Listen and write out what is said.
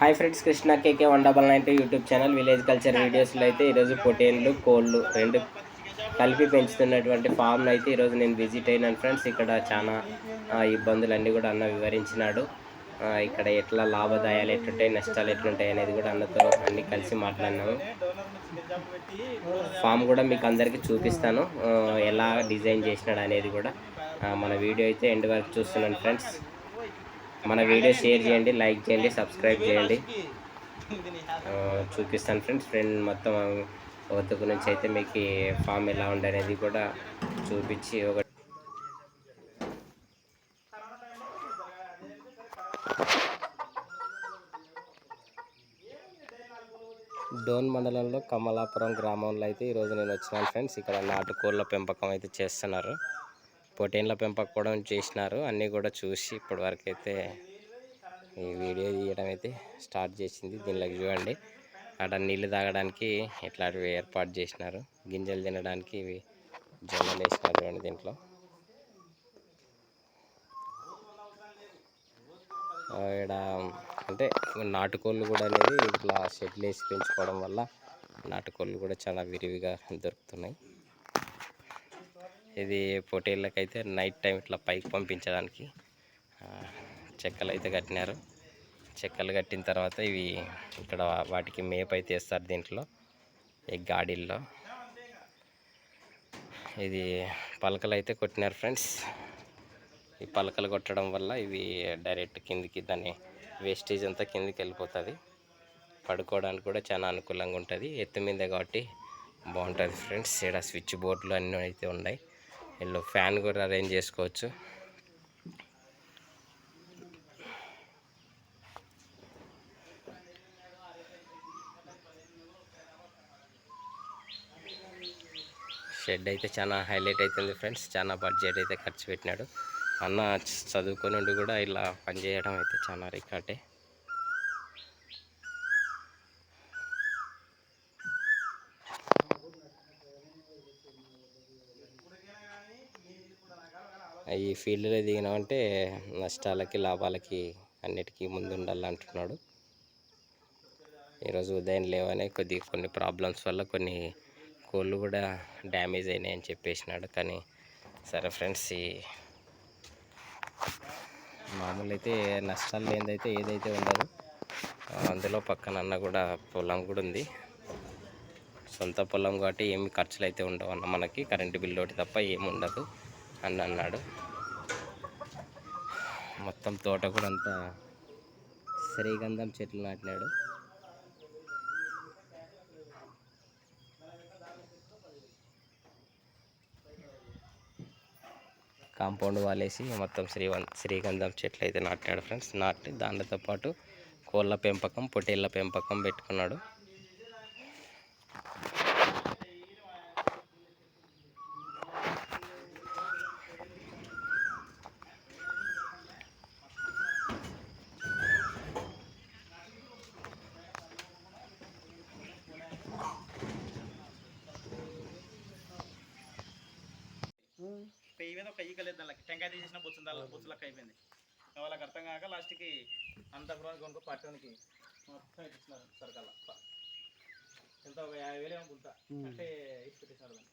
Hi friends Krishna KK one double nine two YouTube channel village culture వీడియోస్లో అయితే ఈరోజు పొటేన్లు కోళ్ళు రెండు కలిపి పెంచుతున్నటువంటి ఫామ్ను అయితే ఈరోజు నేను విజిట్ అయినాను ఫ్రెండ్స్. ఇక్కడ చాలా ఇబ్బందులన్నీ కూడా అన్న వివరించినాడు. ఇక్కడ ఎట్లా లాభదాయాలు ఎట్లుంటాయి నష్టాలు ఎట్లుంటాయి అనేది కూడా అన్నతో అన్ని కలిసి మాట్లాడినాము. ఫామ్ కూడా మీకు అందరికీ చూపిస్తాను ఎలా డిజైన్ చేసినాడు అనేది కూడా. మన వీడియో అయితే ఎండ్ వరకు చూస్తున్నాను ఫ్రెండ్స్. మన వీడియో షేర్ చేయండి లైక్ చేయండి సబ్స్క్రైబ్ చేయండి. చూపిస్తాను ఫ్రెండ్స్. ఫ్రెండ్ మొత్తం ఒత్తుకు నుంచి అయితే మీకు ఫామ్ ఎలా ఉండే అనేది కూడా చూపించి ఒక డోన్ మండలంలో కమలాపురం గ్రామంలో అయితే ఈరోజు నేను వచ్చినాను ఫ్రెండ్స్. ఇక్కడ నాటుకోళ్ళ పెంపకం అయితే చేస్తున్నారు. పొటేన్ల పెంపకం కూడా చేసినారు. అన్నీ కూడా చూసి ఇప్పటివరకైతే అయితే ఈ వీడియో తీయడం అయితే స్టార్ట్ చేసింది. దీనిలోకి చూడండి. అక్కడ నీళ్ళు తాగడానికి ఇట్లాంటివి ఏర్పాటు చేసినారు. గింజలు తినడానికి ఇవి జొన్నలు వేసినారు చూడండి దీంట్లో. ఇక్కడ అంటే నాటుకోళ్ళు కూడా అనేది ఇట్లా షెడ్లు వేసి పెంచుకోవడం వల్ల నాటుకోళ్ళు కూడా చాలా విరివిగా దొరుకుతున్నాయి. ఇది పొటేళ్ళకైతే నైట్ టైం ఇట్లా పైకి పంపించడానికి చెక్కలు అయితే కట్టినారు. చెక్కలు కట్టిన తర్వాత ఇవి ఇక్కడ వాటికి మేపు అయితే వేస్తారు దీంట్లో ఈ గాడీల్లో. ఇది పలకలు అయితే కొట్టినారు ఫ్రెండ్స్ ఈ పలకలు కొట్టడం వల్ల ఇవి డైరెక్ట్ కిందికి దాని వేస్టేజ్ అంతా కిందికి వెళ్ళిపోతుంది. పడుకోవడానికి కూడా చాలా అనుకూలంగా ఉంటుంది. ఎత్తు మీద కాబట్టి బాగుంటుంది ఫ్రెండ్స్ ఇక్కడ స్విచ్ బోర్డులు అన్నీ అయితే ఉన్నాయి. ఇందులో ఫ్యాన్ కూడా అరేంజ్ చేసుకోవచ్చు. షెడ్ అయితే చాలా హైలైట్ అవుతుంది ఫ్రెండ్స్. చాలా బడ్జెట్ అయితే ఖర్చు పెట్టినాడు. అన్న చదువుకొని ఉండి కూడా ఇలా పనిచేయడం అయితే చాలా రికార్డే. ఈ ఫీల్డ్లో దిగినామంటే నష్టాలకి లాభాలకి అన్నిటికీ ముందు ఉండాలంటున్నాడు ఈరోజు ఉదయం లేవనే కొద్ది కొన్ని ప్రాబ్లమ్స్ వల్ల కొన్ని కోళ్ళు కూడా డ్యామేజ్ అయినాయి అని చెప్పేసినాడు. కానీ సరే ఫ్రెండ్స్ ఈ మామూలు అయితే నష్టాలు లేనిదైతే ఏదైతే ఉండదు. అందులో పక్కన అన్న కూడా పొలం కూడా ఉంది. సొంత పొలం కాబట్టి ఏమి ఖర్చులు అయితే ఉండవు అన్న మనకి. కరెంటు బిల్లు ఒకటి తప్ప ఏమి ఉండదు. అని అన్నాడు. మొత్తం తోట కూడా అంతా శ్రీగంధం చెట్లు నాటినాడు. కాంపౌండ్ వాలేసి మొత్తం శ్రీవన్ శ్రీగంధం చెట్లు అయితే నాటాడు ఫ్రెండ్స్. నాటి దానితో పాటు కోళ్ళ పెంపకం పొట్టేళ్ళ పెంపకం పెట్టుకున్నాడు. పెయ్యి మీద ఒక ఈక లేదు దానికి టెంకాయ తీసేసిన బొచ్చు దాని బొచ్చు లెక్క అయిపోయింది వాళ్ళకి అర్థం కాక లాస్ట్కి అంత పురానికి కొనుక్కో పట్టడానికి మొత్తం ఇచ్చినారు సరికల్లా ఎంత? ఒక యాభై వేలు ఏమో గుంత. అంటే ఇచ్చి పెట్టేసినారు దాన్ని.